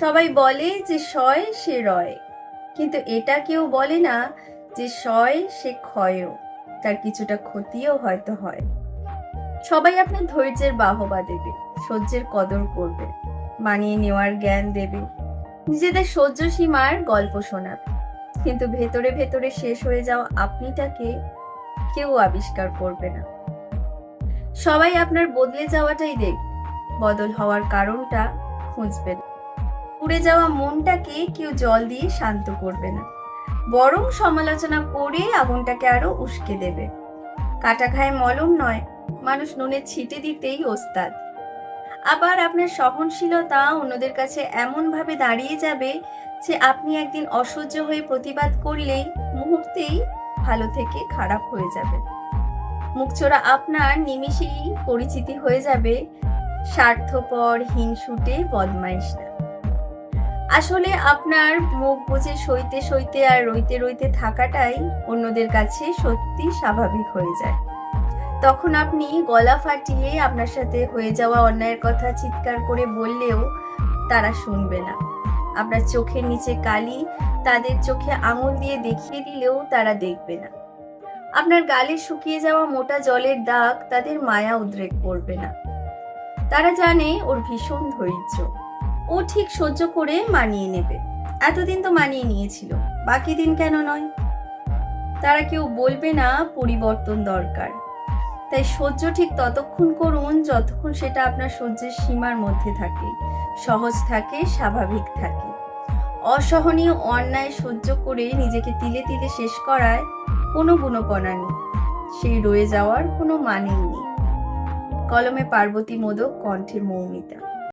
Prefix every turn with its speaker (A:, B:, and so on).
A: সবাই বলে যে সয়, সে রয়। কিন্তু এটা কেউ বলে না যে সয়, সে ক্ষয়ও। তার কিছুটা ক্ষতিও হয়তো হয়। সবাই আপনার ধৈর্যের বাহবা দেবে, সহ্যের কদর করবে, মানিয়ে নেওয়ার জ্ঞান দেবে। নিজেদের সহ্য সীমার গল্প শোনাবে। কিন্তু ভেতরে ভেতরে শেষ হয়ে যাওয়া আপনিটাকে কেউ আবিষ্কার করবে না। সবাই আপনার বদলে যাওয়াটাই দেখবে বদল হওয়ার কারণটা খুঁজবে না পুড়ে যাওয়া মনটাকে কেউ জল দিয়ে শান্ত করবে না। বরং সমালোচনা করে আগুনটাকে আরও উস্কে দেবে। কাটা খায় মলম নয়, মানুষ নুনে ছিটে দিতেই ওস্তাদ। আবার আপনার সহনশীলতা অন্যদের কাছে এমনভাবে দাঁড়িয়ে যাবে যে আপনি একদিন অসহ্য হয়ে প্রতিবাদ করলেই মুহূর্তেই ভালো থেকে খারাপ হয়ে যাবে। মুখচোরা আপনার নিমিষেই পরিচিতি হয়ে যাবে। স্বার্থপর, হিংসুটে বদমাইশরা। আসলে আপনার মুখ বুঝে সইতে সইতে আর রইতে রইতে থাকাটাই অন্যদের কাছে সত্যি স্বাভাবিক হয়ে যায়। তখন আপনি গলা ফাটিয়ে আপনার সাথে হয়ে যাওয়া অন্যায়ের কথা চিৎকার করে বললেও তারা শুনবে না। আপনার চোখের নিচে কালি তাদের চোখে আঙুল দিয়ে দেখিয়ে দিলেও তারা দেখবে না। আপনার গালে শুকিয়ে যাওয়া মোটা জলের দাগ তাদের মায়া উদ্রেক করবে না। তারা জানে ওর ভীষণ ধৈর্য। ও ঠিক সহ্য করে মানিয়ে নেবে। এতদিন তো মানিয়ে নিয়েছিল, বাকি দিন কেন নয়? তারা কেউ বলবে না পরিবর্তন দরকার। তাই সহ্য ঠিক ততক্ষণ করুন যতক্ষণ সেটা আপনার সহ্যের সীমার মধ্যে থাকে, সহজ থাকে, স্বাভাবিক থাকে। অসহনীয় অন্যায় সহ্য করে নিজেকে তিলে তিলে শেষ করায় কোনো গুণপনা নেই, সেই রয়ে যাওয়ার কোনো মানেই নেই। কলমে পার্বতী মোদক, কণ্ঠে মৌমিতা।